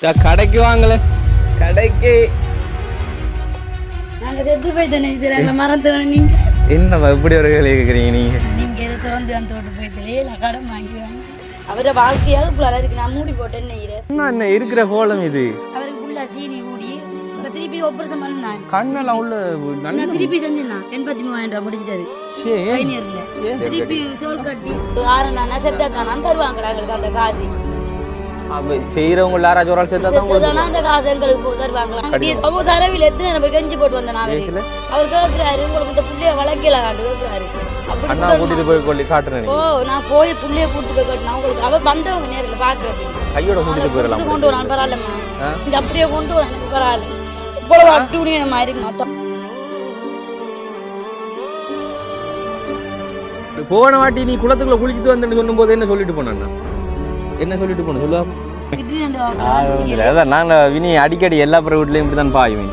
கடைக்கு வாங்கல கடைக்கு. நாங்க செத்து போயிட்டேனே இதுல எங்களை மறந்து நீங்க. என்னம்மா இப்படி ஒரு வேலை கேட்குறீங்க நீங்க? நீங்க எதை திறந்து வந்து விட்டு போயிட்டே இல்லை கடன் வாங்கிடுவாங்க அவரை வாழ்க்கையாவது புள்ள இருக்கு நான் மூடி போட்டேன்னு நினைக்கிறேன் என்ன என்ன இருக்கிற கோலம் இது? அவருக்கு புள்ள சீனி இப்ப திருப்பி ஆபரேஷன் பண்ணான் கண்ணெல்லாம் உள்ள நான் திருப்பி செஞ்சிருந்தான் எண்பத்தி மூவாயிரம் ரூபாய் முடிஞ்சது. திருப்பி சோல் கட்டி ஆறு நானா செத்தா தானா தருவாங்களா எங்களுக்கு அந்த காசு? செய்யறவங்க யாராச்சும் ஒரு ஆள் சேர்த்தா தான் உங்களுக்கு அந்த காசு எங்களுக்கு போ- தருவாங்களா அவங்க தரவில் எடுத்து நம்ம கெஞ்சி போட்டு வந்தேன் நான் பேசல அவர் கேட்கிறாரு உங்களுக்கு இந்த புள்ளைய வளர்க்கலாண்டு கேட்கிறாரு அப்படி அண்ணா கூட கூட்டிட்டு போய் கொள்ளி காட்டுறேன் ஓ நான் போய் புள்ளைய கூட்டு போய் கட்டினா உங்களுக்கு அவ வந்தவங்க நேரில் பாக்குறதுக்கு கையோட கூட்டிட்டு போயிடலாம்? கொண்டு வரலாம் பரவாயில்லம்மா? இந்த அப்படியே கொண்டு வரலாம் பரவாயில்ல. இவ்வளவு அட்டுணியமா இருக்கு மொத்தம். போன வாட்டி நீ குளத்துக்குள்ள குளிச்சுட்டு வந்தேன்னு சொல்லும்போது என்ன சொல்லிட்டு போன என்ன சொல்லிட்டு போன? வாங்க. அதான் நாங்கள் வினி அடிக்கடி எல்லா பிற வீட்லையும் இப்படி தான் பாயுவேன்.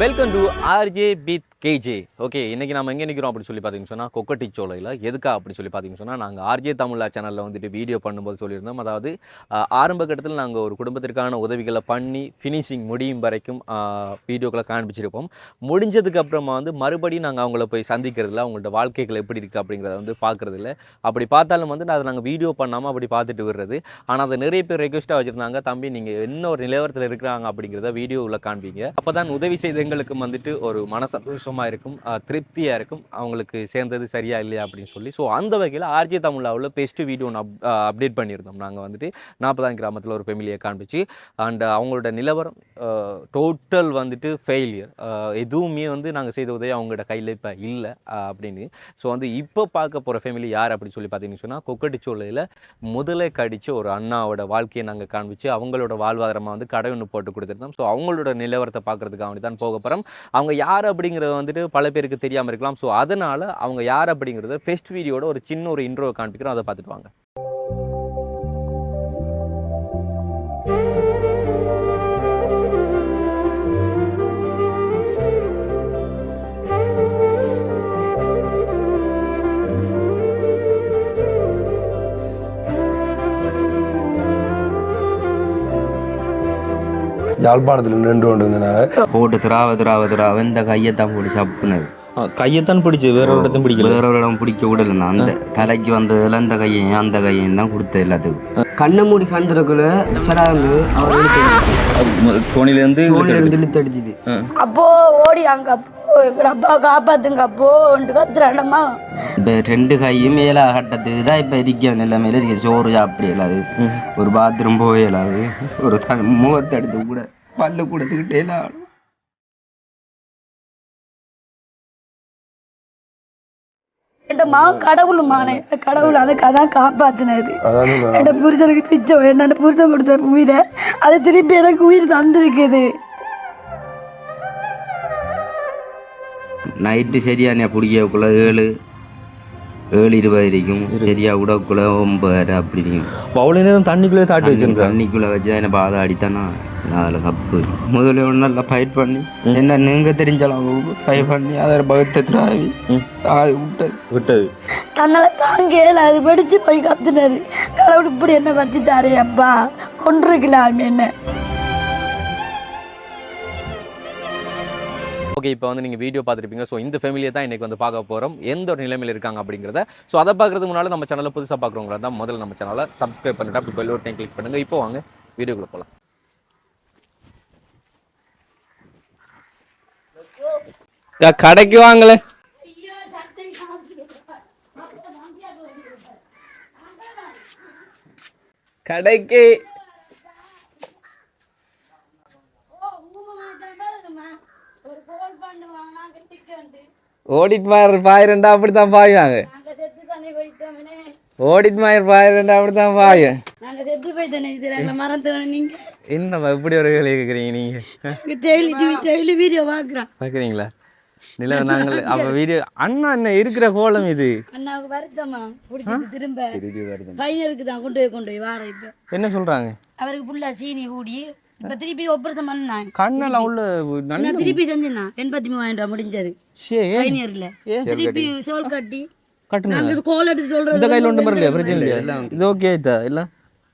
வெல்கம் டு ஆர்ஜே பித் கேஜே ஓகே இன்றைக்கி நம்ம எங்கே நிற்கிறோம் அப்படி சொல்லி பார்த்தீங்கன்னு சொன்னால் கொக்கட்டி சோலையில். எதுக்கா அப்படி சொல்லி பார்த்தீங்கன்னு சொன்னால் நாங்கள் ஆர்ஜே தமிழா சேனலில் வந்துட்டு வீடியோ பண்ணும்போது சொல்லியிருந்தோம். அதாவது ஆரம்ப கட்டத்தில் நாங்கள் ஒரு குடும்பத்திற்கான உதவிகளை பண்ணி ஃபினிஷிங் முடியும் வரைக்கும் வீடியோக்களை காண்பிச்சிருப்போம். முடிஞ்சதுக்கு அப்புறமா வந்து மறுபடியும் நாங்கள் அவங்கள போய் சந்திக்கிறதுல அவங்களோட வாழ்க்கைகள் எப்படி இருக்குது அப்படிங்கிறத வந்து பார்க்குறதில்ல. அப்படி பார்த்தாலும் வந்து அதை நாங்கள் வீடியோ பண்ணாமல் அப்படி பார்த்துட்டு விடுறது. ஆனால் அதை நிறைய பேர் ரெக்வஸ்ட்டாக வச்சுருந்தாங்க. தம்பி நீங்கள் என்ன ஒரு நிலவரத்தில் இருக்கிறாங்க அப்படிங்கிறத வீடியோவில் காண்பீங்க. அப்போ தான் உதவி செய்த எங்களுக்கும் வந்துட்டு ஒரு மன சந்தோஷமாக இருக்கும் திருப்தியாக இருக்கும். அவங்களுக்கு சேர்ந்தது சரியா இல்லையா அப்படின்னு சொல்லி. ஸோ அந்த வகையில் ஆர்ஜே தமிழாவில் பெஸ்ட்டு வீடியோ ஒன்று அப் அப்டேட் பண்ணியிருந்தோம். நாங்கள் வந்துட்டு நாற்பதாம் கிராமத்தில் ஒரு ஃபெமிலியை காண்பிச்சு. அண்ட் அவங்களோட நிலவரம் டோட்டல் வந்துட்டு ஃபெயிலியர் எதுவுமே வந்து நாங்கள் செய்த உதவி அவங்களோட கையில் இப்போ இல்லை அப்படின்னு. ஸோ வந்து இப்போ பார்க்க போகிற ஃபேமிலி யார் அப்படின்னு சொல்லி பார்த்தீங்கன்னு சொன்னால் கொக்கட்டிச்சோலையில் முதலே கடிச்ச ஒரு அண்ணாவோட வாழ்க்கையை நாங்கள் காண்பிச்சு அவங்களோட வாழ்வாதாரமாக வந்து கடை ஒன்று போட்டு கொடுத்துருந்தோம். ஸோ அவங்களோட நிலவரத்தை பார்க்கறதுக்காக வேண்டி தான் போக போகிறோம் அவங்க யார் அப்படிங்கிறது வந்துட்டு பல பேருக்கு தெரியாமல் இருக்கலாம். ஸோ அதனால் அவங்க யார் அப்படிங்கிறத ஃபெஸ்ட் வீடியோட ஒரு சின்ன ஒரு இன்ட்ரோ காண்பிக்கிறோம். அதை பார்த்துட்டு வாங்க. யாழ்ப்பாணத்தில் நின்று கொண்டு இருந்தனால போட்டு திராவ திராவ திராவ இந்த கையை தான் பிடிச்சி அப்புனது. கையத்தான் பிடிச்சி வேற ஒரு இடத்தையும் பிடிக்கல? வேற ஒரு இடம் பிடிக்க விடல நான் அந்த தலைக்கு வந்ததுல இந்த கையையும் அந்த கையையும் தான் கொடுத்தது எல்லாத்துக்கும். கண்ணை மூடி கண்டுறக்குள்ள அவர் தோணிலேருந்து இழுத்து அடிச்சுது அப்போ ஓடி அங்க அப்போ எங்க அப்பா காப்பாத்துங்க அப்போ கத்துறாண்டம்மா இப்ப ரெண்டு கையும் மேல கட்டத்துக்கு தான் இப்ப இருக்க நிலைமையில இருக்க. சோறு சாப்பிட இயலாது ஒரு பாத்ரூம் போக இயலாது ஒரு முகத்தை எடுத்து கூட பல்லு கொடுத்துக்கிட்டே இல்லாது. என் மகன் கடவுள் மகனே கடவுள் அதுக்கு அதான் காப்பாத்தினது. என் புருஷனுக்கு பிச்சை என்னோட புருஷன் கொடுத்த உயிரை அது திருப்பி எனக்கு உயிர் தந்திருக்குது. நைட்டு சரியா நீ பிடிக்கக்குள்ள ஏழு. ஏழு இருபது இருக்கும் சரியா விடக்குள்ள ஒன்பது அப்படி இருக்கும் அவ்வளோ நேரம் தண்ணிக்குள்ளே தாட்டி வச்சிருந்தேன் தண்ணிக்குள்ள வச்சு என்ன பாதை அடித்தானா? அதில் கப்பு முதல்ல ஒன்று நல்லா ஃபைட் பண்ணி என்ன நீங்க தெரிஞ்சாலும் ஃபைட் பண்ணி அதை பகத்தை திராவி அது விட்டது. விட்டது. தன்னால தாங்கல அது வெடிச்சு போய் கத்துனது. கடவுள் இப்படி என்ன வச்சுட்டாரு அப்பா. கொண்டிருக்கலாம் என்ன ஓகே இப்போ வந்து நீங்கள் வீடியோ பார்த்துருப்பீங்க. ஸோ இந்த ஃபேமிலியை தான் இன்றைக்கி வந்து பார்க்க போகிறோம் எந்த ஒரு நிலைமையில் இருக்காங்க அப்படிங்கிறத. ஸோ அதை பார்க்கறதுக்கு முன்னால் நம்ம சேனலை புதுசாக பார்க்குறவங்களா தான் முதல்ல நம்ம சேனலை சப்ஸ்கிரைப் பண்ணிட்டு அப்படி பெல் ஒருத்தையும் கிளிக் பண்ணுங்கள் இப்போ வாங்க வீடியோக்குள்ளே போகலாம் கடைக்கு வாங்கல கடைக்கு. ஓடிட் மார் பாயிரண்டா அப்படி தான் பாயுவாங்க. ஓடிட் மாயர் பாயிரண்டா அப்படி தான் பாயு நாங்க செத்து போயிட்டேனே இதுல எங்களை மறந்து நீங்க. என்னம்மா இப்படி ஒரு வேலை கேட்குறீங்க நீங்கள் டெய்லி டிவி டெய்லி வீடியோ பாக்குறோம். பார்க்குறீங்களா நில நாங்கள் அப்போ வீடியோ அண்ணா என்ன இருக்கிற கோலம் இது. அண்ணாவுக்கு வருத்தமா? பிடிச்சது திரும்ப. பையனுக்கு தான் கொண்டு போய் கொண்டு போய் வார இப்ப. என்ன சொல்கிறாங்க அவருக்கு புள்ள சீனி கூடி இப்ப திருப்பி ஆபரேஷன் பண்ணான்? கண்ணெல்லாம் உள்ள நல்ல நான் திருப்பி செஞ்சேன்? எண்பத்தி மூவாயிரம் ரூபாய் முடிஞ்சது. ஷே பைனியர்ல திருப்பி சோல் கட்டி. கட்டுங்க. நாங்க கோல் எடுத்து இந்த சொல்றது கையில் ஒன்றும் இல்லையா பிரச்சனை இல்லையா இது ஓகே ஆயிட்டா? இல்லை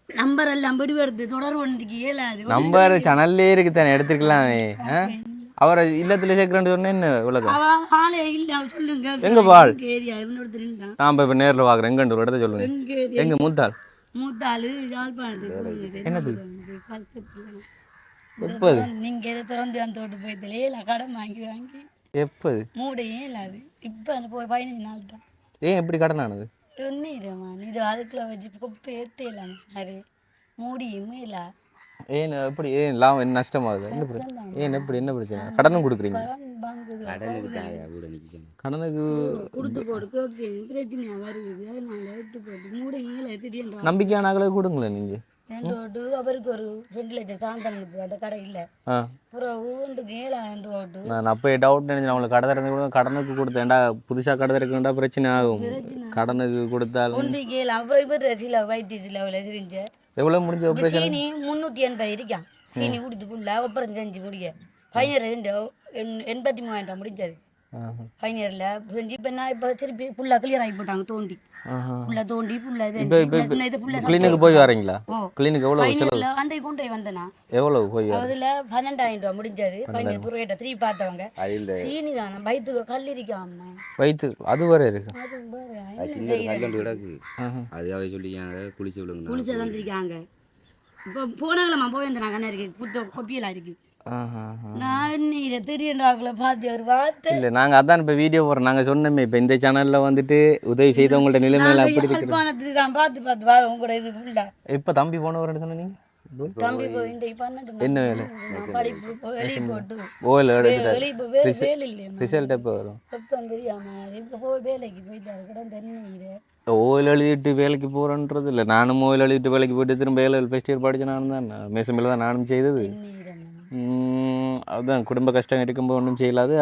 நம்பர் எல்லாம் பிடிவு எடுத்து தொடர்பு ஒன்றுக்கு இயலாது நம்பர் சேனல்லே இருக்கு. தானே எடுத்துக்கலாம் அவரை இல்லத்துல சேர்க்கிறேன்னு சொன்னா என்ன உலகம்? சொல்லுங்க எங்க பால்? நான் இப்ப நேர்ல பாக்குறேன். ஒரு இடத்த சொல்லுங்க. எங்க எங்க மூத்தாள்? யாழ்ப்பாணத்துக்கு என்னது? எப்போது நீங்க எதை திறந்து அந்த தோட்டு போய்த்தலே இல்லை கடன் வாங்கி வாங்கி. எப்போது மூடையே இல்லாது இப்போ அந்த போய் பதினஞ்சு நாள் தான். ஏன் எப்படி கடன் ஆனது ஒன்றுமா இது அதுக்குள்ள வச்சு குப்பை ஏற்றலாம் நிறைய மூடியுமே இல்லை. ஏன் எப்படி ஏன் லாபம் என்ன நஷ்டமாகுது? என்ன பிரச்சனை? ஏன் எப்படி என்ன பிரச்சனை? கடனும் கொடுக்குறீங்க? கடன் வாங்குது கடனுக்கு கொடுத்து போடுக்கு ஓகே. பிரச்சனையா வருது. அதனால விட்டு போட்டு மூடையும் இல்லை திடீர்னு நம்பிக்கையான ஆளே கொடுங்களேன் நீங்க. ரெண்டு அவருக்கு ஒரு ரெண்டு லட்சம் சாந்தனுக்கு அந்த கடை இல்லை. நான் அப்போ டவுட் நினைச்சேன் அவங்களுக்கு கடை திறந்து கூட கடனுக்கு கொடுத்தேன்டா. புதுசா கடை பிரச்சனை ஆகும். கடனுக்கு கொடுத்தாலும் ஒன்றுக்கு ஏழு அப்புறம் இப்போ சில வைத்திய சில தெரிஞ்ச எவ்வளவு முடிஞ்ச ஆப்ரேஷன் சீனி முந்நூற்றி எண்பது இருக்கான். சீனி கொடுத்து ஃபுல்லாக அப்புறம் செஞ்சு முடிய ரெண்டு எண்- எண்பத்தி மூவாயிரம் முடிஞ்சது ஃபைனரில் செஞ்சு இப்போ நான் இப்போ திருப்பி ஃபுல்லாக கிளியர் ஆகி போட்டாங்க தோண்டி. ஃபுல்லாக தோண்டி ஃபுல்லாக இது கிளினிக்கு போய் வரீங்களா? கிளினிக் எவ்வளவு செலவு? ஃபைனரில் அன்றைக்கு கொண்டு போய் வந்தேனா. எவ்வளவு போய் வர அதில் பன்னெண்டாயிரம் ரூபா முடிஞ்சது. ஃபைனல் புரோகிட்ட திருப்பி பார்த்தவங்க. சீனி தானே வயிற்றுக்கு கல் இருக்காம வயிற்று அது வரை இருக்கு. குளிச்சு விழுங்க குளிச்சு வந்திருக்காங்க. இப்போ போனங்களம்மா போய் வந்தேன் கண்ணா இருக்கு? புத்த கொப்பியெல்லாம் இருக்கு. இல்ல நாங்க அதான் இப்ப வீடியோ போடுறோம். நாங்க சொன்னோமே இப்ப இந்த சேனல்ல வந்துட்டு உதவி செய்தவங்கள்ட்ட நிலைமையில அப்படி பார்த்து பார்த்து வரோம் உங்களோட இது ஃபுல்லா இப்ப தம்பி போன வரேன்னு சொன்ன நீங்க? தம்பி போய். இன்றைக்கு பன்னெண்டு என்ன வேலை? நான் படிப்பு போய் வெளியே போட்டு. ஓயில் எடுத்துட்டு வேலை இல்லையா ரிசல்ட் எப்போ வரும்? எப்போ தெரியாம. இப்போ போய் வேலைக்கு கூட தென்னையில. ஓயில் எழுதிட்டு வேலைக்கு போறேன்றது இல்லை நானும் ஓயில் எழுதிட்டு வேலைக்கு போயிட்டு திரும்ப வேலை ஃபஸ்ட் இயர் படிச்ச நானும் தான். மெசமில் தான் நானும் செய்தது. அதுதான் குடும்ப கஷ்டம் இருக்கும்போது ஒன்றும் செய்யலாது.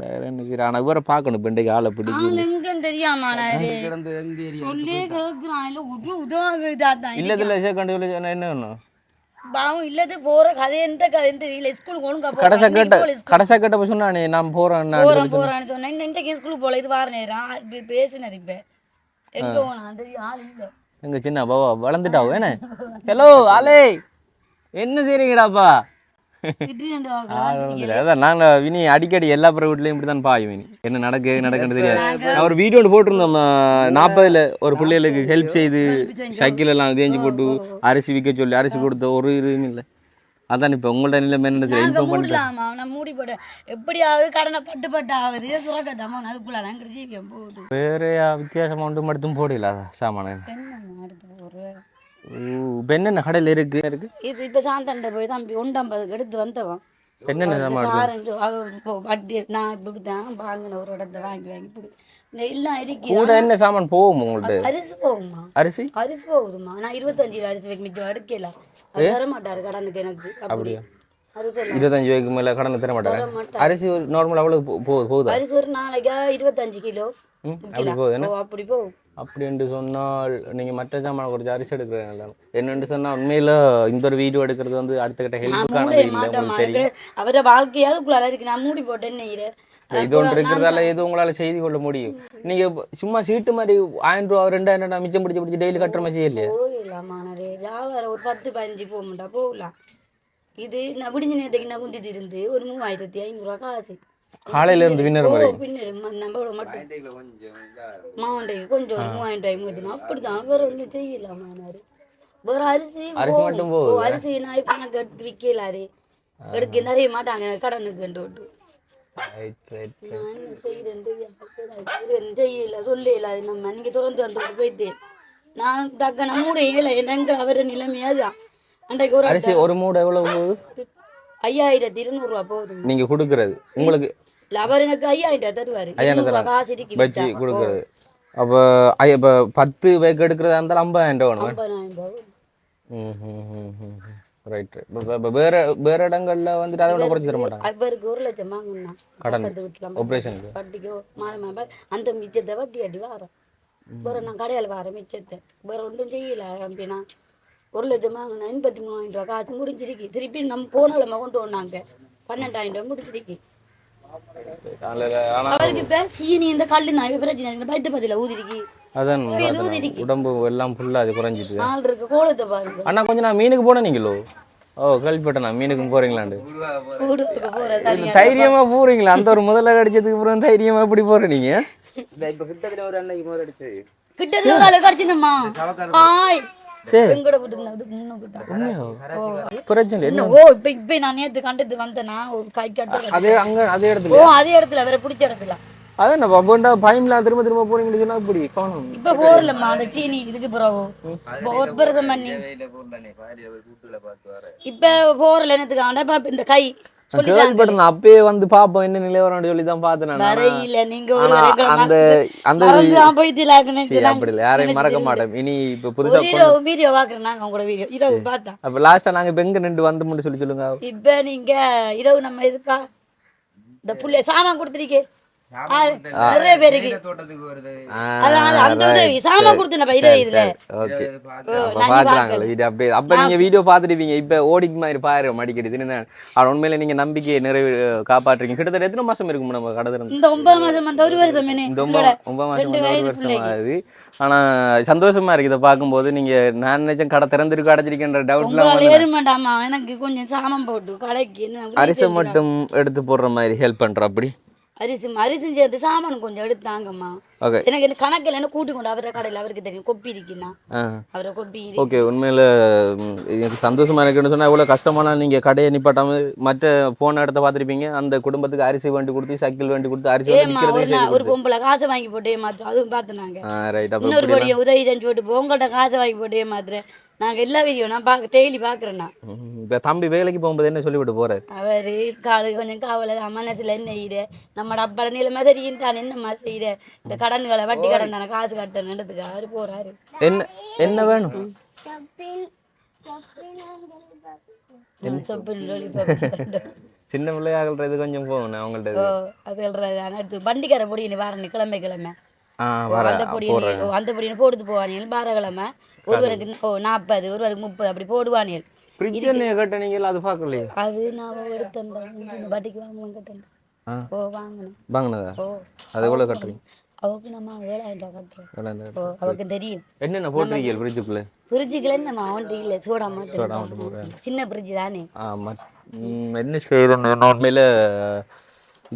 வேற என்ன செய்யற ஆனால் இவரை பார்க்கணும் இன்றைக்கு ஆளை ஆள் எங்கன்னு தெரியாம சொல்லியே கேட்குறான் இல்லை ஒரு உதவாக இதாக தான் இல்லை என்ன வேணும் பாவம் இல்லது போற கதை எந்த கதை எந்த இல்லை ஸ்கூலுக்கு ஒழுங்கா கடைசா கேட்ட கடைசா நான் போறேன் நான் போறேன் போறேன்னு சொன்னேன். இந்த இன்றைக்கு ஸ்கூலுக்கு போல? இது வார நேரம். பேசினது இப்ப. எங்க போனா தெரியும் ஆள் இல்லை. எங்க சின்ன பாவா வளர்ந்துட்டாவோ என்ன? ஹலோ ஆலே என்ன செய்றீங்கடாப்பா? நாங்கள் வினி அடிக்கடி எல்லா பிற வீட்லையும் இப்படி தான் பாயும் வினி. என்ன நடக்கு நடக்குன்னு தெரியாது. நான் ஒரு வீடியோ ஒன்று போட்டிருந்தோம் நாற்பதுல ஒரு பிள்ளைகளுக்கு ஹெல்ப் செய்து சைக்கிள் எல்லாம் தேஞ்சு போட்டு அரிசி விற்க சொல்லி அரிசி கொடுத்த ஒரு இதுவும் இல்லை. அதான் இப்போ உங்கள்ட்ட நிலைமை என்ன நாங்க இன்ஃபார்ம் பண்ணிட்டேன் மூடலாமா? நான் மூடி போட்டேன் எப்படியாவது கடனை பட்டு பட்டு ஆகுது. துறக்கதாமா அதுக்குள்ள நாங்கள் ஜீவியம் போகுது. வேற வித்தியாசமாக ஒன்று மட்டும் போடல சாமான. என்னென்ன கடையில் இருக்கு. இருக்கு இது இப்ப சாந்தண்ட போய் தம்பி ஒண்டம்பதுக்கு எடுத்து வந்தவன் ஒரு என்ன சாமான் போகும் உங்கள்ட்ட? அரிசி போகுமா? அரிசி? அரிசி போகுதுமா நான் இருபத்தஞ்சு அரிசி வைக்க மிச்சம் தர மாட்டாரு கடனுக்கு எனக்கு. அப்படி. அரிசி எல்லாம் இருபத்தஞ்சு வயதுக்கு மேலே கடனை தர மாட்டாங்க அரிசி நார்மல் அவ்வளோ போகுது? அரிசி ஒரு நாளைக்கா இருபத்தஞ்சு கிலோ. அப்படி. போகுது அப்படி போகும். அப்படி என்று சொன்னால் நீங்கள் மற்ற சாமான கொஞ்சம் அரிசி எடுக்கிறீங்க என்னென்று சொன்னால் உண்மையில் இந்த ஒரு வீடியோ எடுக்கிறது வந்து அடுத்த கிட்ட ஹெல்ப்புக்கான இல்லை தெரியும். அவரை வாழ்க்கையாவது இருக்கு. நான் மூடி போட்டேன்னு நெய்கிறேன் இது ஒன்று இருக்கிறதால எது உங்களால் செய்து கொள்ள முடியும்? நீங்கள் சும்மா சீட்டு மாதிரி ஆயிரம் ரூபா ரெண்டாயிரம் மிச்சம் பிடிச்சி பிடிச்சி டெய்லி கட்டுற மாதிரி இல்லையா ஒரு பத்து பதினஞ்சு போக மாட்டா போகலாம். இது நான் விடிஞ்ச நேரத்துக்கு நான் குந்திட்டு இருந்து ஒரு மூவாயிரத்தி ஐநூறுரூவா காசு. காலையில இருந்து பின்னர் ம- நம்மளோட மட்டும். மாவண்டைக்கு கொஞ்சம் மூவாயிரம் ரூபாய் மூத்தினா அப்படிதான். வேற ஒன்றும் செய்யலாமா நாரு வேற அரிசி அரிசி போகும். மட்டும் ஓ, போகுதா? அரிசி நான் கணக்கு எடுத்து விற்கலாரு எடுக்க நிறைய மாட்டாங்க. கடனுக்கு கண்டு விட்டு. நான் என்ன செய்யறேன் தெரியாது செய்யல சொல்லல. அது நம்ம நீங்க திறந்து வந்து போயிட்டு நான் டக்குன மூட ஏழை எங்க அவர நிலைமையாதான். அன்றைக்கு ஒரு அரிசி ஒரு மூடை எவ்வளோ போகுது? ஐயாயிரத்தி இருநூறுவா போகுது நீங்கள் கொடுக்குறது. உங்களுக்கு அவர் எனக்கு ஐயாயிரம் தருவாரு. ஐயாயிரம். காசு இருக்கு வச்சு. கொடுக்குறது. அப்போ இப்போ பத்து பேக்கு எடுக்கிறதா இருந்தாலும் ஐம்பதாயிரம் ரூபா வேணும்? ரைட் இப்போ வேற வேற இடங்கள்ல வந்துட்டு அதை விட குறைச்சி தர மாட்டாங்க. அவருக்கு ஒரு லட்சம் வாங்கினா கடன். ஆப்ரேஷனுக்கு வட்டிக்கோ மாதம் மாதம் அந்த மிச்சத்தை வட்டி அடி வாரம். வேற நான் கடையில் வார மிச்சத்தை. வேற ஒன்றும் செய்யல அப்படின்னா ஒரு லட்சம் வாங்கினா எண்பத்தி மூவாயிரம் ரூபா காசு முடிஞ்சிருக்கு. திருப்பி நம்ம போனாலும் கொண்டு வந்தாங்க பன்னெண்டாயிரம் ரூபா முடிஞ்சிருக்கு. ஆனா அவருக்கு இப்ப சீனி இந்த கல்லு நான் பிரச்சனை இந்த பைத்த பதில ஊதிருக்கு. அதான் உடம்பு எல்லாம் ஃபுல்லா அது குறைஞ்சிட்டு. ஆள் இருக்கு கோலத்தை பாருங்க. அண்ணா கொஞ்சம் நான் மீனுக்கு போனேன் நீங்களோ? ஓ கேள்விப்பட்டேன் மீனுக்கும் போறீங்களாண்டு? தைரியமா போறீங்களா? அந்த ஒரு முதல்ல கடிச்சதுக்கு அப்புறம் தைரியமா எப்படி போற நீங்க? இப்போ கிட்டத்தட்ட ஒரு அன்னைக்கு முதல் அடிச்சு. கிட்டத்தட்ட ஒரு கடிச்சிருந்தம்மா ஹாய் எங்கட போட்டு அதுக்கு முன்னுக்கு தான் பிரச்சனை இல்லை. என்ன? ஓ இப்ப இப்ப நான் நேத்து கண்டது வந்தேனா? கை கட்டு அதே அங்க அதே இடத்துல. ஓ அதே இடத்துல வேற பிடிச்ச இடத்துல. அதான் நம்ம அப்பண்டா பயம்லாம் திரும்ப திரும்ப போறீங்கன்னு சொன்னா இப்படி காணும். இப்ப போறலம்மா அந்த சீனி இதுக்கு பிறகு. பிரதம் பண்ணி இப்ப போறல என்னத்துக்கு ஆனா இந்த கை. நான் அப்பயே வந்து பாப்போம் என்ன நிலவரம்னு சொல்லி தான் பார்த்தேன் வரையில நீங்க அந்த அந்த மறந்துதான் போயிட்டீங்களாக்குன்னு சரி, அப்படி இல்லை யாரையும் மறக்க மாட்டேன். இனி இப்ப புதுசா வீடியோ பாக்குறேன் நாங்க உங்களோட வீடியோ இரவு பார்த்தேன் அப்ப லாஸ்டா நாங்க இப்ப எங்க நின்று வந்தோம்னு சொல்லி சொல்லுங்க. இப்ப நீங்க இரவு நம்ம இதுக்கா இந்த புள்ள சாமான் கொடுத்துருக்கே. நிறைய பேருக்கு அந்த உதவி இதுல ஓகே. அப்ப நாங்க பாக்கலாங்களா இது அப்படியே அப்ப நீங்க வீடியோ பாத்துருப்பீங்க இப்ப ஓடிக்கு மாதிரி பாரு ஆனா உண்மையில நீங்க நம்பிக்கையை நிறைவு காப்பாற்றுறீங்க. கிட்டத்தட்ட எத்தனை மாசம் இருக்கும் நம்ம கடை திறந்து இந்த ஒன்பது மாசம் அந்த ஒரு வருஷம் என்ன இந்த ஒன்பது ஒன்பது மாசம் வந்து ஒரு வருஷம் ஆகுது. ஆனா சந்தோஷமா இருக்கு இதை பார்க்கும்போது. நீங்க நான் நினைச்சேன் கடை திறந்திருக்கு அடைச்சிருக்கின்ற டவுட்லாம் எனக்கு கொஞ்சம் போட்டு கடைக்கு அரிசி. மட்டும் எடுத்து போடுற மாதிரி ஹெல்ப் பண்ற அப்படி? அரிசி அரிசி சேர்த்து சாமான் கொஞ்சம் எடுத்தாங்கம்மா எனக்கு என்ன கணக்கில் என்ன கூட்டி கொண்டு அவரை கடையில் அவருக்கு தெரியும். கொப்பி இருக்குன்னா. அவரை கொப்பி ஓகே உண்மையில எனக்கு சந்தோஷமா இருக்குன்னு சொன்னா எவ்வளவு கஷ்டமான நீங்க கடையை நிப்பாட்டாம மற்ற போன் எடுத்து பார்த்திருப்பீங்க. அந்த குடும்பத்துக்கு அரிசி வண்டி கொடுத்து சைக்கிள் வண்டி கொடுத்து அரிசி ஒரு பொம்பளை காசை வாங்கி போட்டு ஏமாத்துறோம். அதுவும் பார்த்து நாங்க. ரைட் அப்ப இன்னொரு படியை உதவி செஞ்சு போட்டு போ, உங்கள்ட்ட காசை வாங்கி போட்டு ஏமாத்துறேன். நாங்க எல்லா வீடியோ நான் பார்க்க டெய்லி பார்க்குறேன் நான் இப்ப தம்பி வேலைக்கு போகும்போது என்ன சொல்லிவிட்டு போறாரு அவர் காலு கொஞ்சம் காவலை தான் மனசுல என்ன செய்கிற நம்மட அப்பட நிலைமை சரியும் தான் என்னம்மா செய்கிற இந்த கடன்களை வட்டி கடன் தானே காசு கட்டணுன்றதுக்கு அவர் போறாரு. என்ன என்ன வேணும்? சொப்புன்னு சொல்லி பார்ப்போம். சின்ன பிள்ளையாகல்றது கொஞ்சம் போகணும் அவங்கள்ட்ட அது சொல்றது ஆனால் எடுத்து வண்டிக்கார பொடியினு வாரனு கிழமை கிழமை வர அந்த ஓ, அந்த பொடியினு போடுத்து போவானியல் பாரகிழமை ஒருவருக்கு நாற்பது ஒருவருக்கு முப்பது அப்படி போடுவானியல் ஃப்ரிட்ஜ் என்ன கட்டினீங்களா அது பார்க்கலையே? அது நான் எடுத்தேன் வட்டிக்கு வாங்கணும் கேட்டேன் ஆ. ஓ வாங்கினேன். வாங்கினதா? ஓ அது எவ்வளோ கட்டுறீங்க? நம்ம ஏழாயிரம் ரூபா கட்டுறோம். எவ்வளோ ஓ அவருக்கு தெரியும். என்னென்ன போட்டிருக்கீங்க ஃப்ரிட்ஜுக்குள்ளே ஃப்ரிட்ஜுக்குள்ள நம்ம அவன்ட்டு இல்லை சோடா மட்டும் சின்ன ஃப்ரிட்ஜ் தானே. ஆமாம் என்ன செய்யணும் உண்மையில்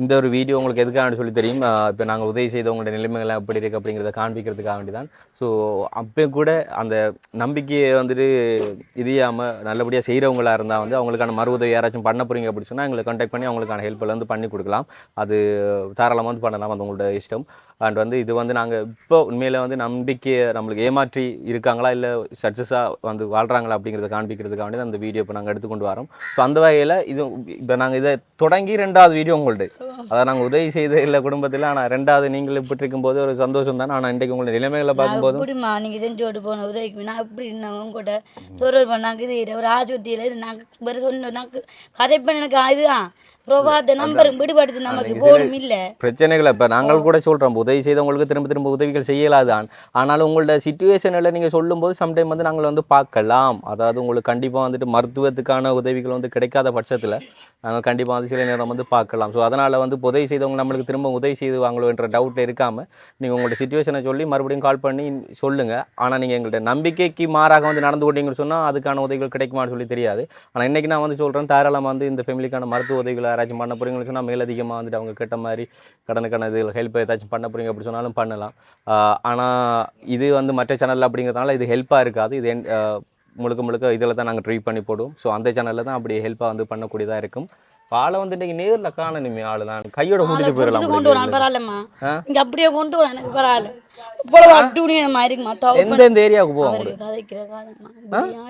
இந்த ஒரு வீடியோ உங்களுக்கு எதுக்காக சொல்லி தெரியும். இப்போ நாங்கள் உதவி செய்தவங்களோட நிலைமைகள்லாம் எப்படி இருக்குது அப்படிங்கிறத காண்பிக்கிறதுக்காக வேண்டி தான் ஸோ அப்போ கூட அந்த நம்பிக்கையை வந்துட்டு இதையாமல் நல்லபடியாக செய்கிறவங்களாக இருந்தால் வந்து அவங்களுக்கான மறு உதவி யாராச்சும் பண்ண போகிறீங்க அப்படி சொன்னால் எங்களை கான்டாக்ட் பண்ணி அவங்களுக்கான ஹெல்ப்பில் வந்து பண்ணி கொடுக்கலாம். அது தாராளமாக வந்து பண்ணலாம். அது உங்களோட இஷ்டம். அண்ட் வந்து இது வந்து நாங்கள் இப்போ உண்மையில் வந்து நம்பிக்கையை நம்மளுக்கு ஏமாற்றி இருக்காங்களா இல்லை சக்ஸஸாக வந்து வாழ்கிறாங்களா அப்படிங்கிறத காண்பிக்கிறதுக்காக வேண்டி தான் அந்த வீடியோ இப்போ நாங்கள் எடுத்துக்கொண்டு வரோம். ஸோ அந்த வகையில் இது இப்போ நாங்கள் இதை தொடங்கி ரெண்டாவது வீடியோ உங்கள்ட்ட அதான் நாங்கள் உதவி செய்த இல்லை குடும்பத்தில் ஆனால் ரெண்டாவது நீங்கள் இப்படி இருக்கும்போது ஒரு சந்தோஷம் தான். ஆனால் இன்றைக்கு உங்களுடைய நிலைமைகளை பார்க்கும்போது எப்படிம்மா நீங்க செஞ்சு விட்டு போன உதவிக்கு நான் எப்படி நான் உங்கள்கிட்ட? தொடர்பு பண்ணாங்க இது ஒரு ஆஸ்பத்திரியில் இது நாங்கள் வேறு சொன்ன நாங்கள் கதை பண்ண எனக்கு இதுதான் பிரபாத்த நம்பர் விடுபடுது நமக்கு போடும் இல்லை. பிரச்சனைகள் இப்போ நாங்கள் கூட சொல்கிறோம் உதவி செய்தவங்களுக்கு திரும்ப திரும்ப உதவிகள் செய்யலாதான் ஆனாலும் உங்களோட சுச்சுவேஷனில் நீங்கள் சொல்லும்போது சம்டைம் வந்து நாங்கள் வந்து பார்க்கலாம். அதாவது உங்களுக்கு கண்டிப்பாக வந்துட்டு மருத்துவத்துக்கான உதவிகள் வந்து கிடைக்காத பட்சத்தில் நாங்கள் கண்டிப்பாக வந்து சில நேரம் வந்து பார்க்கலாம். ஸோ அதனால் வந்து உதவி செய்தவங்க நம்மளுக்கு திரும்ப உதவி செய்வாங்களோன்ற டவுட்டில் இருக்காமல் நீங்கள் உங்களோட சுச்சுவேஷனை சொல்லி மறுபடியும் கால் பண்ணி சொல்லுங்கள் ஆனால் நீங்கள் எங்கள்கிட்ட நம்பிக்கைக்கு மாறாக வந்து நடந்து கொண்டீங்கன்னு சொன்னால் அதுக்கான உதவிகள் கிடைக்குமான்னு சொல்லி தெரியாது. ஆனால் இன்றைக்கி நான் வந்து சொல்கிறேன் தாராளமாக வந்து இந்த ஃபேமிலிக்கான மருத்துவ உதவிகளை யாராச்சும் பண்ண போகிறீங்கன்னு சொன்னால் மேலதிகமாக வந்துட்டு அவங்க கேட்ட மாதிரி கடனுக்கான இது ஹெல்ப் ஏதாச்சும் பண்ண போகிறீங்க அப்படி சொன்னாலும் பண்ணலாம். ஆனால் இது வந்து மற்ற சேனல் அப்படிங்கிறதுனால இது ஹெல்ப்பாக இருக்காது. இது முழுக்க முழுக்க இதில் தான் நாங்கள் ட்ரீ பண்ணி போடுவோம். ஸோ அந்த சேனலில் தான் அப்படி ஹெல்ப்பாக வந்து பண்ணக்கூடியதாக இருக்கும். ஆளை வந்து இன்னைக்கு நேரில் காணணுமே ஆள் தான் கையோட கூட்டிட்டு போயிடலாம் கொண்டு வரலாம். பரவாயில்லம்மா. இங்க அப்படியே கொண்டு வரலாம். எனக்கு பரவாயில்ல. இவ்வளோ அட்டுணி நம்ம இருக்குமா தவ எந்த எந்த ஏரியாவுக்கு போவோம் கதைக்கிற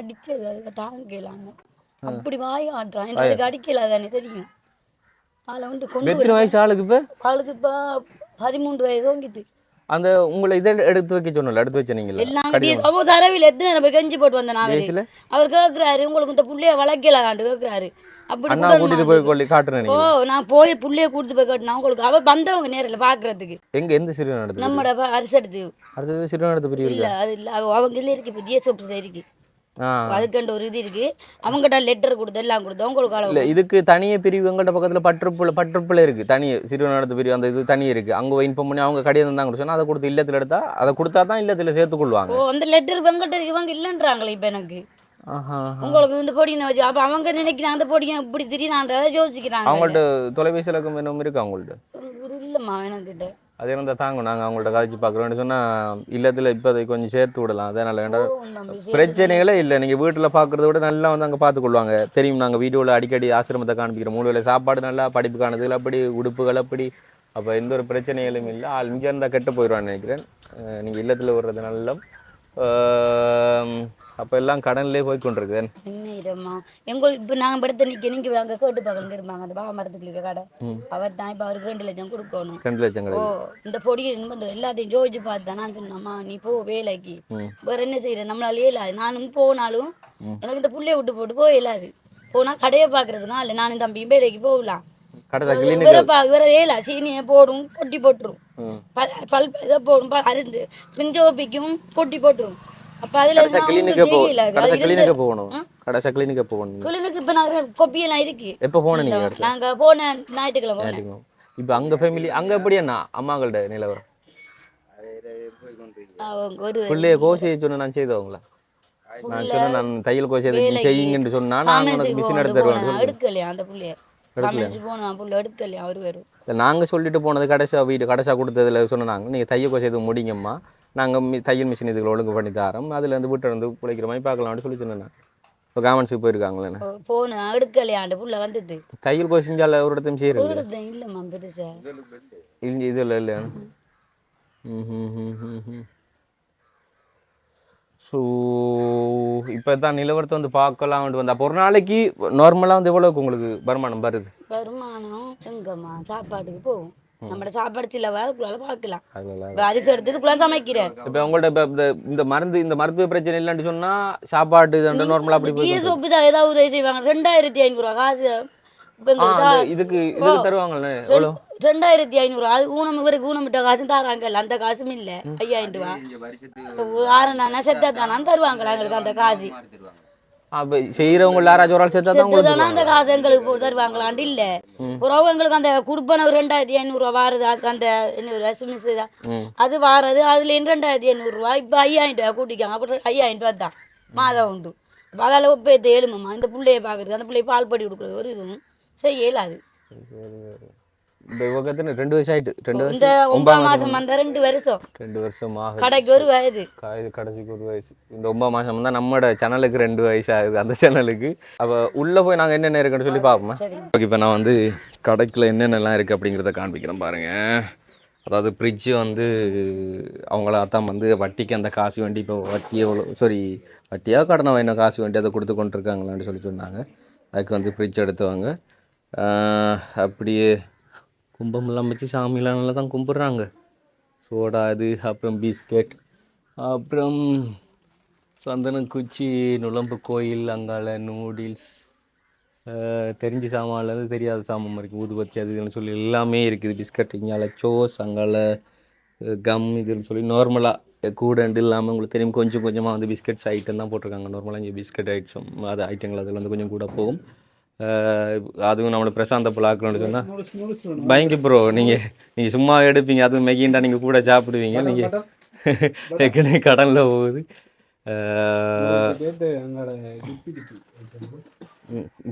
அதுக்கு தாங்கலாம அப்படி வாய் ஆடுறான் எனக்கு அடிக்கல தானே தெரியும். ஆளை வந்து கொண்டு எத்தனை வயசு ஆளுக்கு இப்போ? அவளுக்கு இப்போ பதிமூன்று வயசு ஓங்கிட்டு அந்த உங்களை இதை எடுத்து வைக்க சொன்னல எடுத்து வச்ச நீங்களா? எல்லாம் அவ தரவில் எத்தனை நம்ம கெஞ்சி போட்டு வந்தேன் நான் அவரு. கேட்குறாரு உங்களுக்கு இந்த புள்ளைய வளர்க்கலாண்டு கேட்குறாரு அப்படி அண்ணா கூட கூட்டிட்டு போய் கொள்ளி காட்டுறேன் ஓ நான் போய் புள்ளைய கூட்டிட்டு போய் காட்டினா உங்களுக்கு அவ வந்தவங்க நேரில் பார்க்கறதுக்கு எங்க எந்த சிறுவன் நடத்துது நம்மட அரிசெடுத்து அடுத்தது சிறுவன் நடத்த பிரிவு இல்ல அது இல்ல. அவ- அவங்க இதுல இருக்கு இப்போ டிஎஸ் ஆஃபீஸில் இருக்கு. அதுக்குன்ற ஒரு இது இருக்கு. அவங்ககிட்ட லெட்டர் கொடுத்து எல்லாம் கொடுத்து உங்களுக்கு இல்ல இதுக்கு தனியே பிரிவு எங்கள்கிட்ட பக்கத்துல பற்றுப்புல பற்றுப்புல இருக்கு. தனியே சிறுவன் நடத்த பிரிவு அந்த இது தனி இருக்கு. அங்க இன்ஃபார்ம் பண்ணி அவங்க கடையை தந்தாங்க சொன்னா அதை கொடுத்து இல்லத்துல எடுத்தா அதை கொடுத்தா தான் இல்லத்துல சேர்த்து கொள்வாங்க. ஓ அந்த லெட்டர் இவங்ககிட்ட இருக்கு. இவங்க இல்லைன்றாங்களே இப்போ எனக்கு. உங்களுக்கு இந்த பொடியை வச்சு அப்போ அவங்க நினைக்கிறாங்க அந்த பொடியை இப்படி திடீர்னான்றதை யோசிக்கிறாங்க. அவங்கள்ட்ட தொலைபேசி இலக்கம் என்னவும் இருக்கு அவங்கள்ட்ட இல்லைம்மா எனக்கிட்ட. அது இருந்தால் தாங்க நாங்கள் அவங்கள்ட்ட கதைச்சு பார்க்குறோம்னு சொன்னால் இல்லத்தில் இப்போ அதை கொஞ்சம் சேர்த்து விடலாம். அதனால வேண்டாம் பிரச்சனைகளே இல்லை. நீங்கள் வீட்டில் பார்க்குறத விட நல்லா வந்து அங்கே பார்த்துக்கொள்வாங்க. தெரியும் நாங்கள் வீடியோவில் அடிக்கடி ஆசிரமத்தை காண்பிக்கிறோம். மூணு வேளை சாப்பாடு நல்லா படிப்புக்கானதுகள் அப்படி உடுப்புகள் அப்படி. அப்போ எந்த ஒரு பிரச்சனைகளும் இல்லை. ஆள் இங்கே இருந்தால் கெட்டு போயிடுவான்னு நினைக்கிறேன். நீங்கள் இல்லத்தில் விடுறது நல்ல அப்போ எல்லாம் கடன்லேயே போய் கொண்டிருக்கு என்ன எங்களுக்கு இப்போ நாங்கள் படுத்த நிற்க நீங்கள் அங்கே கேட்டு பார்க்கணும் இருப்பாங்க. அந்த பாபா மரத்துக்கு கடை. அவர் தான் இப்போ அவருக்கு ரெண்டு லட்சம் கொடுக்கணும். ரெண்டு லட்சம் ஓ இந்த இந்த எல்லாத்தையும் ஜோதிச்சு பார்த்தா நான் சொன்னம்மா நீ போ வேலைக்கு. வேற என்ன செய்யற நம்மளால இயலாது. நானும் போனாலும் எனக்கு இந்த புள்ளைய விட்டு போட்டு போக இயலாது. போனா கடையை பார்க்கறதுனா இல்லை நானும் தம்பியும் வேலைக்கு போகலாம். ஏலா சீனியை போடும் கொட்டி போட்டுரும். பல் போடும். அருந்து பிஞ்சோப்பிக்கும் கொட்டி போட்டுரும். அப்ப அதுல கடைசா கிளினிக்கை போ கடைசா போகணும். ஆ? கடைசா கிளினிக்கை போகணும். கிளினிக்கு இப்ப நான் கொப்பியெல்லாம் இருக்கு. எப்போ போன நாங்க ஞாயிற்றுக்கிழமை இப்போ அங்கே ஃபேமிலி அங்கே எப்படி என்ன அம்மாங்கள்ட்ட நிலவரம்? பிள்ளைய கோசி சொன்ன நான் செய்தவங்களா நான் தையல் கோசி செய்யுங்கன்னு சொன்னா நான் உனக்கு மிஷின் எடுத்து தருவேன் போனா எடுக்கலையா அந்த புள்ளைய? காமென்சி போனா புள்ள எடுக்கலையா? அவரு வரும் நாங்கள் சொல்லிட்டு போனது கடைசா வீடு கடைசா கொடுத்ததுல சொன்னாங்க நீங்கள் தையல் கோசி எதுவும் முடிங்கம்மா நாங்கள் தையல் மிஷின் இதுகளை ஒழுங்கு பண்ணி தரோம். அதுல இருந்து வீட்டை வந்து பிழைக்கிற மாதிரி பார்க்கலாம்னு சொல்லி சொன்னேன். இப்போ காமன்ஸுக்கு போயிருக்காங்களே போன. எடுக்கலையா அந்த புள்ள வந்தது. தையல் செஞ்சால ஒரு இடத்தையும் செய்யறது இல்லம்மா பெருசா. இங்கே இது இல்லை இல்லை. ஸோ இப்போ தான் நிலவரத்தை வந்து பார்க்கலாம்னு வந்து அப்போ ஒரு நாளைக்கு நார்மலாக வந்து எவ்வளோக்கு உங்களுக்கு வருமானம் வருது? வருமானம் எங்கம்மா? சாப்பாட்டுக்கு போகும். நம்மளோட சாப்பாடு சில்லவா அதுக்குள்ளால பார்க்கலாம் இப்ப அரிசி எடுத்ததுக்குள்ள சமைக்கிறேன். இப்போ உங்கள்ட்ட இப்போ இந்த இந்த மருந்து இந்த மருத்துவ பிரச்சனை இல்லைன்னு சொன்னா சாப்பாடு இது நார்மலாக அப்படி போய் டிஎஸ் ஒப்பிதா ஏதாவது உதவி செய்வாங்க. ரெண்டாயிரத்தி ஐநூறுரூவா காசு. ஆ எங்களுக்கு அந்த இதுக்கு இதுக்கு தருவாங்கல்ல? எவ்வளோ ரெண்டாயிரத்தி ஐநூறு அது ஊனம் இவருக்கு ஊனமிட்ட காசும் தராங்கல்ல அந்த காசும் இல்ல. ஐயாயிரம் ரூபா. ஆறு நானா செத்தா தானா தருவாங்களா எங்களுக்கு அந்த காசு. அப்போ செய்கிறவங்க யாராச்சும் ஒரு ஆள் சேர்த்தா தான் அந்த காசு எங்களுக்கு போட்டு தருவாங்களாண்டு இல்ல. ஒரு எங்களுக்கு அந்த குடுப்பன ஒரு ரெண்டாயிரத்தி ஐநூறு ரூபா வாருது அது அந்த எஸ்எம்எஸ் தான். அது வாரது அதுல ரெண்டாயிரத்தி ஐநூறு ரூபா இப்ப ஐயாயிரம் ரூபாய் கூட்டிக்காங்க. அப்புறம் ஐயாயிரம் ரூபாய் தான். மாதம் உண்டு. அதால ஒப்பேத்து ஏழுமம்மா இந்த பிள்ளைய பாக்குறது அந்த பிள்ளைய பால் படி கொடுக்குறது ஒரு இதுவும் செய்ய இயலாது இந்த விவகாரத்துல ரெண்டு வருஷம் ரெண்டு வருஷம் இந்த ஒன்பதாம் மாசம் அந்த ரெண்டு வருஷம். கடைக்கு ஒரு கடைசிக்கு ஒரு வயசு. இந்த ஒன்பதாம் மாசம் தான் நம்மட சேனலுக்கு ரெண்டு வயசு ஆகுது அந்த சேனலுக்கு அப்போ உள்ளே போய் நாங்கள் என்னென்ன இருக்குன்னு சொல்லி பார்ப்போமா? ஓகே இப்போ நான் வந்து கடைக்குள்ள என்னென்னலாம் இருக்குது அப்படிங்கிறத காண்பிக்கிறேன் பாருங்கள் அதாவது ஃப்ரிட்ஜு வந்து அவங்கள தான் வந்து வட்டிக்கு அந்த காசு வேண்டி இப்போ வட்டி எவ்வளோ சாரி வட்டியாக கடனை வேணும் காசு வேண்டி அதை கொடுத்து கொண்டு இருக்காங்களான்னு சொல்லி சொன்னாங்க. அதுக்கு வந்து பிரிட்ஜ் எடுத்துவாங்க அப்படியே கும்பமெல்லாம் வச்சு சாமியெல்லாம் நல்லா தான் கும்பிட்றாங்க. சோடா இது அப்புறம் பிஸ்கெட் அப்புறம் சந்தனக்குச்சி நுழம்பு கோயில் அங்கால நூடில்ஸ் தெரிஞ்ச சாமான்லேருந்து தெரியாத சாமான் இருக்குது ஊதுபத்தி அது இதுன்னு சொல்லி எல்லாமே இருக்குது. பிஸ்கட் இங்கால சோஸ் அங்கால கம் இதுன்னு சொல்லி நார்மலாக கூடண்டு இல்லாமல் உங்களுக்கு தெரியும். கொஞ்சம் கொஞ்சமாக வந்து பிஸ்கட்ஸ் ஐட்டம் தான் போட்டிருக்காங்க. நார்மலாக இங்கே பிஸ்கட் ஐட்டம் அது ஐட்டங்கள் அதில் வந்து கொஞ்சம் கூட போகும். அதுவும் நம்மளோட பிரசாந்த புலாக்கணும்னு சொன்னால் பயங்க ப்ரோ நீங்கள் நீங்கள் சும்மா எடுப்பீங்க. அதுவும் மெகிண்டா நீங்கள் கூட சாப்பிடுவீங்க. நீங்கள் ஏற்கனவே கடனில் போகுது.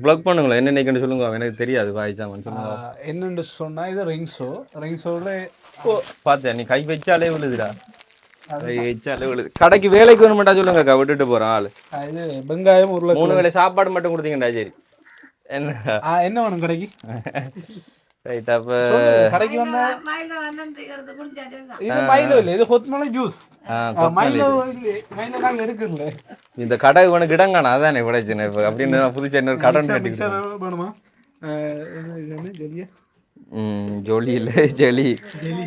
ப்ளக் பண்ணுங்களேன். என்ன நினைக்கணும்னு சொல்லுங்க. எனக்கு தெரியாது வாய்ச்சாமன் சொல்லுங்க. என்னென்று சொன்னா இது ரிங்ஸோ. ரிங்ஸோட ஓ பார்த்தேன் நீ கை வச்சாலே விழுதுடா. கடைக்கு வேலைக்கு வேணுமெண்டா சொல்லுங்க அக்கா விட்டுட்டு போகிறேன் ஆள். வெங்காயம் மூணு வேளை சாப்பாடு மட்டும் கொடுத்தீங்கடா சரி. என்ன? ஆ, என்ன வேணும் கடைக்கு? ரைட் அப்போ கடைக்கு வந்தா? இது மைலோ இல்ல இது கொத்மலை ஜூஸ் மைலோ இல்ல மைலோ நாங்க எடுக்கிறோம்ல இந்த கடை இவனுக்கு இடங்கானா அதானே பிரச்சனை இப்போ. அப்படின்னு நான் புதுசா இன்னொரு கடன் கட்டிக்கிட்டு மிக்சர் வேணுமா? ஜொலி இல்லை ஜெலி.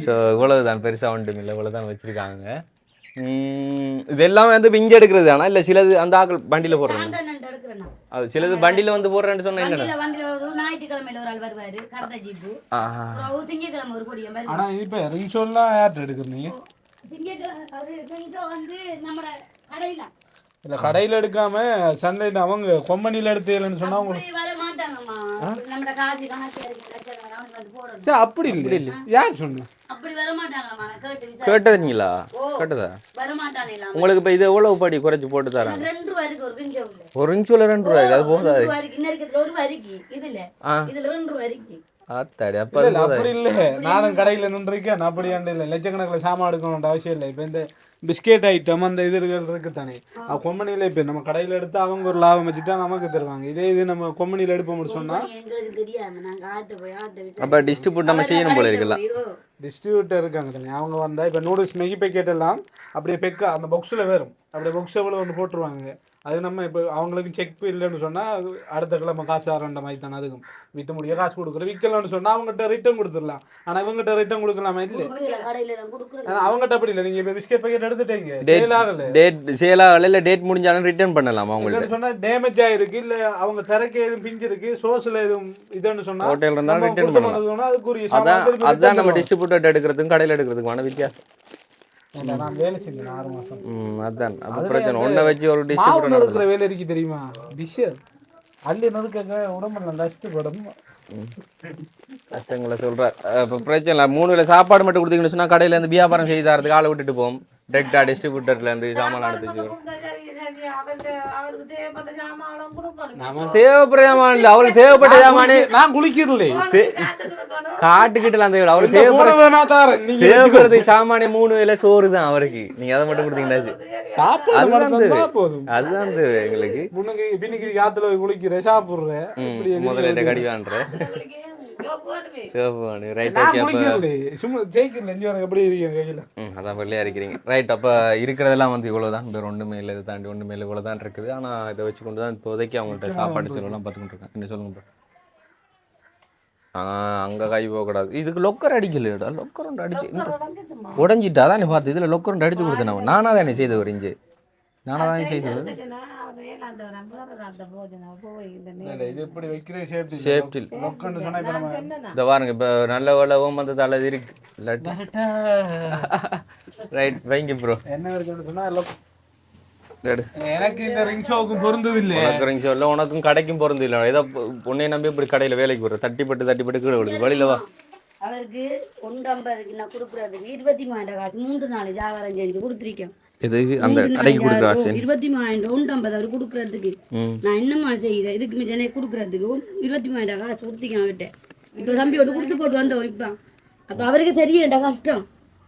ஸோ இவ்வளவு தான் பெருசாக ஒன்றும் இல்லை இவ்வளோ தான் வச்சுருக்காங்க. இது எல்லாமே வந்து இப்போ இங்கே எடுக்கிறது தானா? இல்லை சிலது அந்த ஆக்கள் வண்டியில் போடுறாங்க சாண்டை எடுக்கிறேன் நான். அது சிலது வண்டியில் வந்து போடுறேன்னு சொன்னா என்னடா வண்டியில வண்டியில ஒரு ஞாயிற்றுக்கிழமையில ஒரு ஆள் வருவாரு கடத்த ஜீப்பு திங்கக்கிழமை ஒரு ஆனா இப்ப ரிங்ஸோலாம் யார்கிட்ட எடுக்கிறீங்க? திங்கக்கிழமை அது கொஞ்சம் வந்து நம்ம கடையில. இல்ல கடையில எடுக்காம சந்தை அவங்க கொம்பனில எடுத்தேன்னு சொன்னா உங்களுக்கு அப்படி வர மாட்டாங்கம்மா. நம்ம காசு கணக்கு இருக்கு, லட்சம் கணக்கு வந்து போடணும். சரி அப்படி இல்லை யார் சொன்னா. கேட்டதுங்களா. கேட்டதா? உங்களுக்கு இப்போ இது எவ்வளவு படி குறைச்சி போட்டு ரூபாய்க்கு ஒரு பிஞ்சம் இல்லை ஒரு இன்ச்சுல ரெண்டு ரூபாய்க்கு அது போதாது ஆத்தாடி அப்ப. அப்படி இல்ல. நானும் கடையில நின்றுருக்கேன். நான் அப்படி இல்லை லட்சக்கணக்கில் சாமான் எடுக்கணும்ன்ற அவசியம் இல்லை. இப்போ இந்த பிஸ்கெட் ஐட்டம் அந்த இது இருக்கு தானே கொம்பனியில் இப்போ நம்ம கடையில் எடுத்து அவங்க ஒரு லாபம் வச்சு தான் நமக்கு தருவாங்க. இதே இது நம்ம கொம்பனியில் எடுப்போம்னு சொன்னா எங்களுக்கு தெரியாம நாங்க ஆட்ட போய் ஆட்ட விசாரிச்சோம். அப்ப டிஸ்ட்ரிபியூட் நம்ம செய்யணும் போல இருக்குல்ல. டிஸ்ட்ரிபியூட்டர் இருக்காங்க தானே? அவங்க வந்தா இப்போ நூடுல்ஸ் மெகி பேக்கெட் எல்லாம் அப்படியே பெக்கா அந்த பாக்ஸில் வரும் அப்படியே பாக்ஸ் எவ்வளோ ஒன்று போட்டுருவாங்க. அது நம்ம இப்போ அவங்களுக்கு செக் இல்லைன்னு சொன்னால் அடுத்த கிழமை காசு ஆரண்ட மாதிரி தானே அதுக்கும் விற்க முடிய காசு கொடுக்குற விற்கலன்னு சொன்னால் அவங்ககிட்ட ரிட்டர்ன் கொடுத்துடலாம். ஆனால் இவங்ககிட்ட ரிட்டர்ன் கொடுக்கலாமா? இல்லை. அவங்ககிட்ட அப்படி இல்லை. நீங்கள் இப்போ பிஸ்கெட் பேக்கெட் எடுத்துட்டீங்க. சேல் ஆகல. டேட் சேலாகல இல்ல டேட் முடிஞ்சாலும் ரிட்டர்ன் பண்ணலாமா உங்களுக்கு இல்லைன்னு சொன்னா டேமேஜ் ஆயிருக்கு இல்ல அவங்க திறக்க எதுவும் பிஞ்சு இருக்கு சோஸ்ல எதுவும் இதுன்னு சொன்னா ஹோட்டல் இருந்தாலும் ரிட்டர்ன் பண்ணலாம். அதுக்குரிய அதான் அதான் நம்ம டிஸ்ட்ரிபியூட்டர் எடுக்கிறதுக்கும் கடையில் எடுக்கிறதுக்குமான வித்தியாசம். நான் வேலை செஞ்சேன் ஆறு மாசம். ம் அதான். அது பிரச்சனை. ஒன்றை வச்சு ஒரு டிஸ்ட்ரிபியூட்டர் நறுக்கிற வேலை இருக்கு தெரியுமா? டிஷ்ஷர் அள்ளி நறுக்கங்க உடம்புல டஸ்ட் படும் கஷ்டங்களை சொல்கிறேன் இப்போ பிரச்சனை இல்லை. மூணு வேளை சாப்பாடு மட்டும் கொடுத்தீங்கன்னு சொன்னால் கடையில இருந்து வியாபாரம் செய்து தரதுக்கு ஆளை விட்டுட்டு போவோம். எடுத்துச்சு அவருக்கு தேவைப்பட்ட சாமான் நாம தேவைப்படுற சாமான் அவருக்கு தேவைப்பட்ட சாமானே நான் குளிக்கிறல காட்டுக்கிட்டலாம் தேவை அவருக்கு இந்த தேவைப்படுற தேவைப்படுறது சாமானே மூணு வேளை சோறு தான் அவருக்கு. நீங்க அதை மட்டும் கொடுத்தீங்கன்னாச்சு சாப்பாடு அதுதான் தேவை. தந்தா போதும். அதுதான் தேவை எங்களுக்கு. முன்னுக்கு பின்னுக்கு ஆத்துல போய் குளிக்கிற சாப்பிடுற முதல்ல வந்து- கடிவான்ற சிவப்பு ரைட் ஓகே அப்போ குளிக்கிறல சும்மா தேய்க்கிறல இங்க வர எப்படி இருக்கீங்க கையில? ம் அதான் வெள்ளையாக இருக்கிறீங்க. ரைட் அப்போ இருக்கிறதெல்லாம் வந்து இவ்வளோ தான் வேறு ஒன்றுமே இல்லை இதை தாண்டி ஒன்றுமே இல்லை இவ்வளோ தான் இருக்குது. ஆனால் இதை வச்சு கொண்டு தான் இப்போதைக்கு அவங்கள்ட்ட சாப்பாடு செலவெல்லாம் பார்த்துக்கிட்டு இருக்கேன். என்ன சொல்லுங்க அங்கே கை போகக்கூடாது. இதுக்கு லொக்கர் அடிக்கலையடா. லொக்கர் ஒன்று அடிச்சு. உடைஞ்சிட்டா தான் நீ பார்த்து. இதில் லொக்கர் ஒன்று அடிச்சு கொடுத்தேன் நான். நானாக தானே செய்து வரைஞ்சு நானாக தான் செய்தது. போய் இந்த இல்ல, பாருங்க இப்போ நல்ல வேலைவும் அந்த தலை இருக்கு. இல்லாட்டி ரைட் வைங்க ப்ரோ என்ன இருக்குன்னு சொன்னா லொக் எடு. எனக்கு இந்த ரிங் ஷோவுக்கும் பொருந்தது இல்ல உனக்கு ரிங் சொல்ல உனக்கும் கடைக்கும் பிறந்து இல்லை ஏதோ உன்னை நம்பி இப்படி கடையில் வேலைக்கு போடுற தட்டிப்பட்டு தட்டிப்பட்டு கீழே விடுது வழியில வா. அவருக்கு ஒன்று ஐம்பதுக்கு நான் கொடுக்குறதுக்கு இருபத்தி மூவாயிரம் காசு மூன்று நாலு வியாபாரம் செஞ்சு கொடுத்துருக்கேன். இது அந்த கடைக்கு கொடுக்குற ஆசை இருபத்தி மூவாயிரம் ஒன்று ஐம்பது அவர் கொடுக்குறதுக்கு. நான் என்னம்மா செய்யுறேன் இதுக்கு மிச்சம் எனக்கு கொடுக்குறதுக்கு. இருபத்தி மூவாயிரம் காசு கொடுத்திக்க அவர்கிட்ட. இப்போ தம்பியோட கொடுத்து போட்டு வந்தோம் இப்போ. அப்போ அவருக்கு தெரியண்டா கஷ்டம்.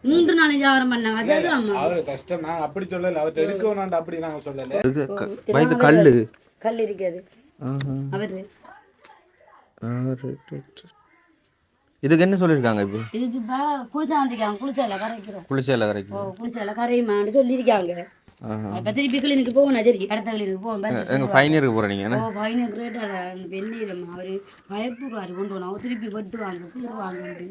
மூன்று நாலு வியாபாரம் பண்ணாங்க. சரிதாம்மா அவரு கஷ்டம். நான் அப்படி சொல்லல. அவர் எடுக்க வேணாம் அப்படி நாங்க சொல்லல. வயித்து கல்லு. கல் இருக்காது. அவரு. இதுக்கு என்ன சொல்லியிருக்காங்க இப்போ? இதுக்கு இப்போ குளிச்சா வந்திருக்காங்க குளிச்சால கரைக்கிறோம். புளிச்சேல ஓ கரைக்கும் குளிச்சால கரையுமான்னு சொல்லியிருக்காங்க. இப்போ திருப்பி கிளினிக்கு போகணும் சரி அடுத்த கிளினிக்கு போகணும் எங்க ஃபைனருக்கு போகிறீங்க ஓ பயணம் கிரேட்டாக வெந்நீரம் அவர் பயப்படுவார் கொண்டு போனோம் திருப்பி வெட்டுவாங்க கீறுவாங்கன்ட்டு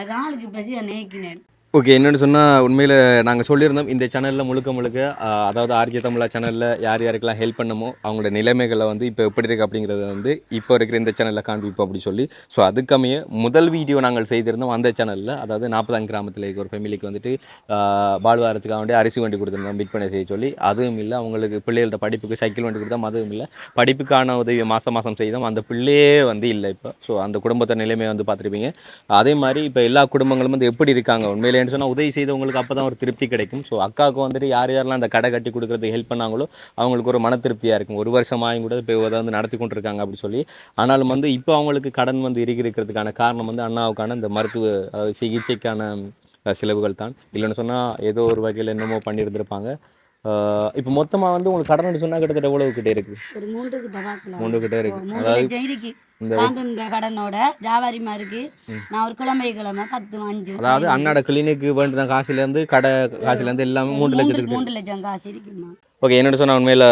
அது ஆளுக்கு பசியாக நேக்கினேன் ஓகே என்னென்னு சொன்னால் உண்மையில் நாங்கள் சொல்லியிருந்தோம் இந்த சேனலில் முழுக்க முழுக்க அதாவது ஆர்ஜி தமிழா சேனலில் யார் யாருக்கெல்லாம் ஹெல்ப் பண்ணமோ அவங்களோட நிலைமைகளை வந்து இப்போ எப்படி இருக்குது அப்படிங்கிறத வந்து இப்போ இருக்கிற இந்த சேனலில் காண்பிப்போம் அப்படி சொல்லி. ஸோ அதுக்கமைய முதல் வீடியோ நாங்கள் செய்திருந்தோம் அந்த சேனலில் அதாவது நாற்பதாம் கிராமத்தில் இருக்க ஒரு ஃபேமிலிக்கு வந்துட்டு வாழ்வாரத்துக்காக வேண்டிய அரிசி வண்டி கொடுத்துருந்தோம் விற்பனை செய்ய சொல்லி. அதுவும் இல்லை அவங்களுக்கு பிள்ளைகளோட படிப்புக்கு சைக்கிள் வண்டி கொடுத்தோம் அதுவும் இல்லை. படிப்புக்கான உதவி மாதம் மாதம் செய்தோம் அந்த பிள்ளையே வந்து இல்லை இப்போ. ஸோ அந்த குடும்பத்தை நிலைமையை வந்து பார்த்துருப்பீங்க. அதே மாதிரி இப்போ எல்லா குடும்பங்களும் வந்து எப்படி இருக்காங்க? சொன்னால் உதவி செய்தவங்களுக்கு அப்போ தான் ஒரு திருப்தி கிடைக்கும். ஸோ அக்காவுக்கு வந்துட்டு யார் யாரெல்லாம் அந்த கடை கட்டி கொடுக்குறதுக்கு ஹெல்ப் பண்ணாங்களோ அவங்களுக்கு ஒரு மன திருப்தியாக இருக்கும். ஒரு வருஷமாயும் கூட இப்போ அதை வந்து நடத்தி கொண்டிருக்காங்க அப்படி சொல்லி. ஆனாலும் வந்து இப்போ அவங்களுக்கு கடன் வந்து இறுகி இருக்கிறதுக்கான காரணம் வந்து அண்ணாவுக்கான இந்த மருத்துவ சிகிச்சைக்கான செலவுகள் தான். இல்லைன்னு சொன்னால் ஏதோ ஒரு வகையில் என்னமோ பண்ணியிருந்திருப்பாங்க. இப்போ மொத்தமாக வந்து உங்களுக்கு கடன் சொன்னால் கிட்டத்தட்ட எவ்வளவு கிட்டே இருக்குது? மூன்று கிட்ட பார்க்கலாம் மூன்று கிட்ட இருக்கு. மூணு அதாவது இந்த கடனோட இருக்கு நான் ஒரு கிழமை கிழமை பத்து அஞ்சு அதாவது அண்ணாட கிளினிக்கு வேண்டிய காசுலேருந்து கடை காசுலேருந்து எல்லாமே மூன்று லட்சத்துக்கு மூன்று லட்சம் காசு இருக்குமா? ஓகே என்னோட சொன்ன உண்மையில்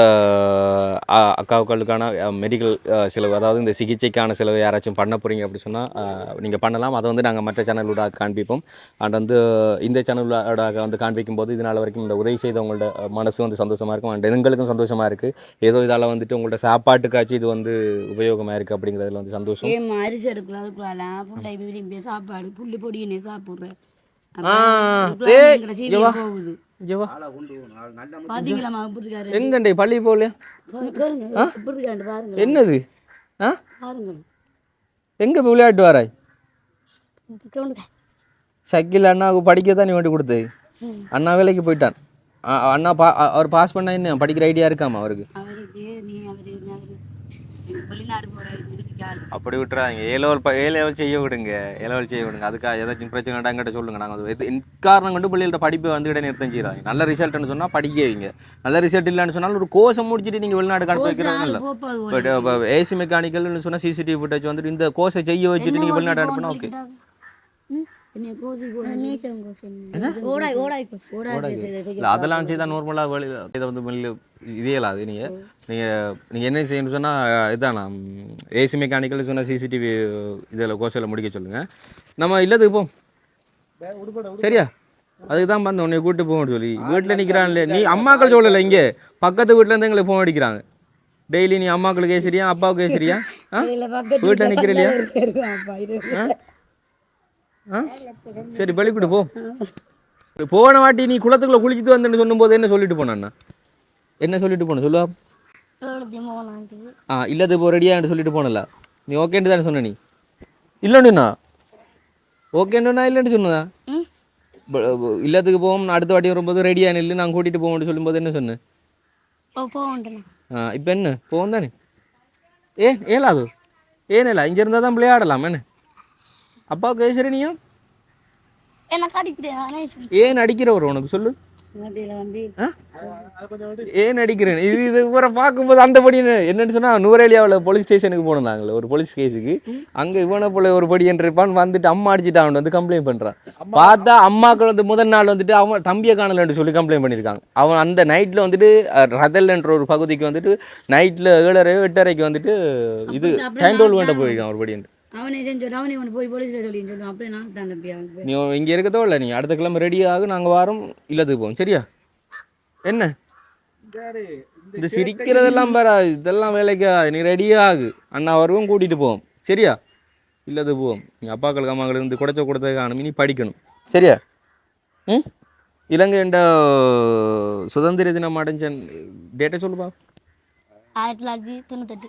அக்காவுக்களுக்கான மெடிக்கல் செலவு அதாவது இந்த சிகிச்சைக்கான செலவு யாராச்சும் பண்ண போகிறீங்க அப்படி சொன்னால் நீங்கள் பண்ணலாம். அதை வந்து நாங்கள் மற்ற சேனலோட காண்பிப்போம். அண்ட் வந்து இந்த சேனலோட வந்து காண்பிக்கும் போது இதனால் வரைக்கும் இந்த உதவி செய்தவங்களோட மனசு வந்து சந்தோஷமாக இருக்கும். அண்ட் எங்களுக்கும் சந்தோஷமாக இருக்குது ஏதோ இதால் வந்துட்டு உங்களோட சாப்பாட்டுக்காச்சும் இது வந்து உபயோகமாக இருக்குது அப்படிங்கிறதுல வந்து சந்தோஷம். அரிசி சாப்பாடு புள்ளி பொடியினே சாப்பிட்றேன். போகுது. இங்கே வா. பாத்தீங்களா எப்படி இருக்காரு. எங்கண்டே பள்ளி எப்படி பாருங்க. என்னது? ஆ? பாருங்க. எங்கே போய் விளையாட்டு வராய்? சைக்கிள் அண்ணாவுக்கு படிக்க தான் நீ வேண்டி கொடுத்தது. அண்ணா வேலைக்கு போயிட்டான். அண்ணா பா அவர் பாஸ் பண்ணா என்ன? படிக்கிற ஐடியா இருக்காமா அவருக்கு? நீ அவரு வெளிநாடு அப்படி விட்டுறாங்க ஏ லெவல் ஏ லெவல் செய்ய விடுங்க. ஏ லெவல் செய்ய விடுங்க. அதுக்காக ஏதாச்சும் பிரச்சனை எங்கிட்ட சொல்லுங்க. நாங்கள் இது காரணம் கொண்டு பிள்ளைகள்ட்ட படிப்பை வந்து இடம் நிறுத்தம் செய்கிறாங்க நல்ல ரிசல்ட்னு சொன்னால் படிக்க வைங்க நல்ல ரிசல்ட் இல்லைன்னு சொன்னால் ஒரு கோர்ஸை முடிச்சுட்டு நீங்கள் வெளிநாடு அனுப்பி வைக்கிறது இல்லை பட் ஏசி மெக்கானிக்கல்னு சொன்னால் சிசிடிவி ஃபுட்டேஜ் வந்துட்டு இந்த கோர்ஸை செய்ய வச்சுட்டு நீங்கள் வெளிநாடு அனுப்பினா ஓகே அதெல்லாம் செய்தால் நார்மலாக வெளியில் இதை வந்து வெளியில் இதே இல்லை அது நீங்கள் நீங்கள் நீங்கள் என்ன செய்யணும்னு சொன்னால் இதானா ஏசி மெக்கானிக்கல் சொன்னால் சிசிடிவி இதில் கோர்ஸில் முடிக்க சொல்லுங்கள் நம்ம இல்லதுக்கு போம் சரியா? அதுக்கு தான் வந்து உன்னை கூப்பிட்டு போகணும்னு சொல்லி. வீட்டில் நிற்கிறான்ல நீ அம்மாக்கள் சொல்லலை இங்கே. பக்கத்து வீட்டிலேருந்து எங்களுக்கு ஃபோன் அடிக்கிறாங்க. டெய்லி நீ அம்மாக்களுக்கு கேசிரியா அப்பாவுக்கு கேசிரியா? ஆ? வீட்டில் நிற்கிறலையா ஆ? சரி பள்ளிக்கூட்டு போ. போன வாட்டி நீ குளத்துக்குள்ள குளிச்சுட்டு வந்தேன்னு சொல்லும்போது என்ன சொல்லிட்டு போனாண்ணா என்ன சொல்லிட்டு போன? சொல்லுவா ஆ இல்லது இப்போ ரெடியான்னு சொல்லிட்டு போனல. நீ ஓகேன்னு தானே சொன்ன நீ? இல்லைன்னுண்ணா ஓகேன்னுண்ணா இல்லைன்னு சொன்னதா? இல்லத்துக்கு போவோம். அடுத்த வாட்டி வரும்போது ரெடியாக நில்லு. நான் கூட்டிகிட்டு போவோம்னு சொல்லும்போது என்ன சொன்னேன் ஆ இப்போ என்ன? போவோம் தானே? ஏ ஏலாது ஏனில்ல இங்கே இருந்தால் தான் விளையாடலாம் என்ன? அப்பாவுக்கு பேசுகிற நீயும் ஏன் அடிக்கிறவர் உனக்கு சொல்லு? ஏன் அடிக்கிறேன் இது இது இவரை பார்க்கும்போது அந்த படி என்ன- என்னன்னு சொன்னா நூரேலியாவில் போலீஸ் ஸ்டேஷனுக்கு போனோம் நாங்கள் ஒரு போலீஸ் கேஸுக்கு அங்க இவனை போல ஒரு படி இருப்பான் வந்துட்டு அம்மா அடிச்சுட்டு அவன் வந்து கம்ப்ளைண்ட் பண்றான். பார்த்தா அம்மாக்கள் வந்து முதல் நாள் வந்துட்டு அவன் தம்பியை காணலன்னு சொல்லி கம்ப்ளைண்ட் பண்ணியிருக்காங்க. அவன் அந்த நைட்ல வந்துட்டு ரதல்ன்ற ஒரு பகுதிக்கு வந்துட்டு நைட்ல ஏழரை எட்டரைக்கு வந்துட்டு இது அப்படி ஹேண்டோல் வேண்ட போயிருக்கான் ஒரு படி அவனே செஞ்சு அவனே ஒன்று போய் போலீஸ்ல சொல்லி சொல்லுவான் அப்படியே நான் தான் தம்பி அவனுக்கு. நீ இங்க இருக்கதோ இல்லை நீ அடுத்த கிழமை ரெடி ஆகு நாங்க வாரம் இல்லத்துக்கு போவோம் சரியா? என்ன? இந்த சிரிக்கிறதெல்லாம் பாரா இதெல்லாம் வேலைக்கு. நீ ரெடியாக ஆகு. அண்ணா வருவோம் கூட்டிட்டு போவோம் சரியா? இல்லது போவோம். நீ அப்பாக்களுக்கு அம்மாக்கள் இருந்து குடைச்ச கொடுத்தது காணும் நீ படிக்கணும் சரியா? ம்? இலங்கை என்ற சுதந்திர தினம் அடைஞ்ச டேட்டை சொல்லுப்பா. ஆயிரத்தி தொள்ளாயிரத்தி தொண்ணூத்தெட்டு.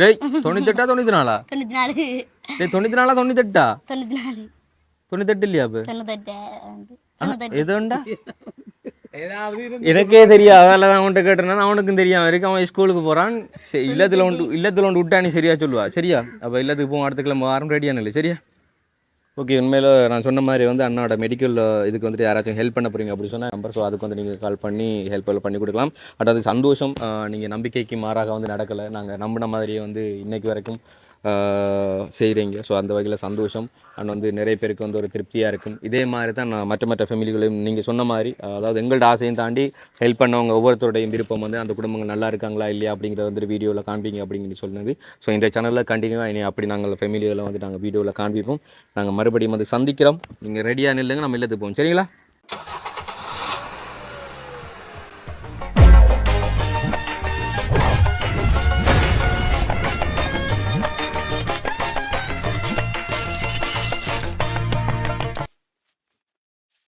டேய் தொண்ணூத்தெட்டா தொண்ணூத்தி நாலா தொண்ணூற்றி நாலு டேய் தொண்ணூத்தி நாலா தொண்ணூத்தெட்டா தொண்ணூற்றி நாலு தொண்ணூத்தெட்டு இல்லையா இப்போ தொண்ணூத்தெட்டு எதுண்டா எனக்கே தெரியாது. அதனால தான் அவன்கிட்ட கேட்டேன்னா அவனுக்கும் தெரியாம இருக்கு. அவன் ஸ்கூலுக்கு போறான். சரி இல்லத்துல ஒன்று இல்லத்துல ஒன்று விட்டா நீ சரியா சொல்லுவா. சரியா? அப்போ இல்லத்துக்கு போவோம். அடுத்த வாரம் ரெடியான இல்லை சரியா? ஓகே உண்மையில் நான் சொன்ன மாதிரி வந்து அண்ணாவோட மெடிக்கல் இதுக்கு வந்துட்டு யாராச்சும் ஹெல்ப் பண்ண போறீங்க அப்படி சொன்னால் நம்பர் ஸோ அதுக்கு வந்து நீங்கள் கால் பண்ணி ஹெல்ப் பண்ணி கொடுக்கலாம். பட் அது சந்தோஷம் நீங்கள் நம்பிக்கைக்கு மாறாக வந்து நடக்கலை. நாங்கள் நம்பின மாதிரியே வந்து இன்றைக்கு வரைக்கும் செய்கிறீங்க ஸோ அந்த வகையில் சந்தோஷம் அண்ட் வந்து நிறைய பேருக்கு வந்து ஒரு திருப்தியாக இருக்கும். இதே மாதிரி தான் நான் மற்ற மற்ற ஃபேமிலிகளையும் நீங்கள் சொன்ன மாதிரி அதாவது எங்களோட ஆசையும் தாண்டி ஹெல்ப் பண்ணவங்க ஒவ்வொருத்தருடையும் விருப்பம் வந்து அந்த குடும்பங்கள் நல்லா இருக்காங்களா இல்லையா அப்படிங்கிறத வந்து வீடியோவில் காண்பீங்க அப்படின்னு சொன்னது. ஸோ இந்த சேனலில் கண்டினியூவாக இனி அப்படி நாங்கள் ஃபேமிலிகளை வந்து நாங்கள் வீடியோவில் காண்பிப்போம். நாங்கள் மறுபடியும் வந்து சந்திக்கிறோம். நீங்கள் ரெடியாக நில்லுங்க நம்ம இல்லத்துக்கு போவோம். சரிங்களா?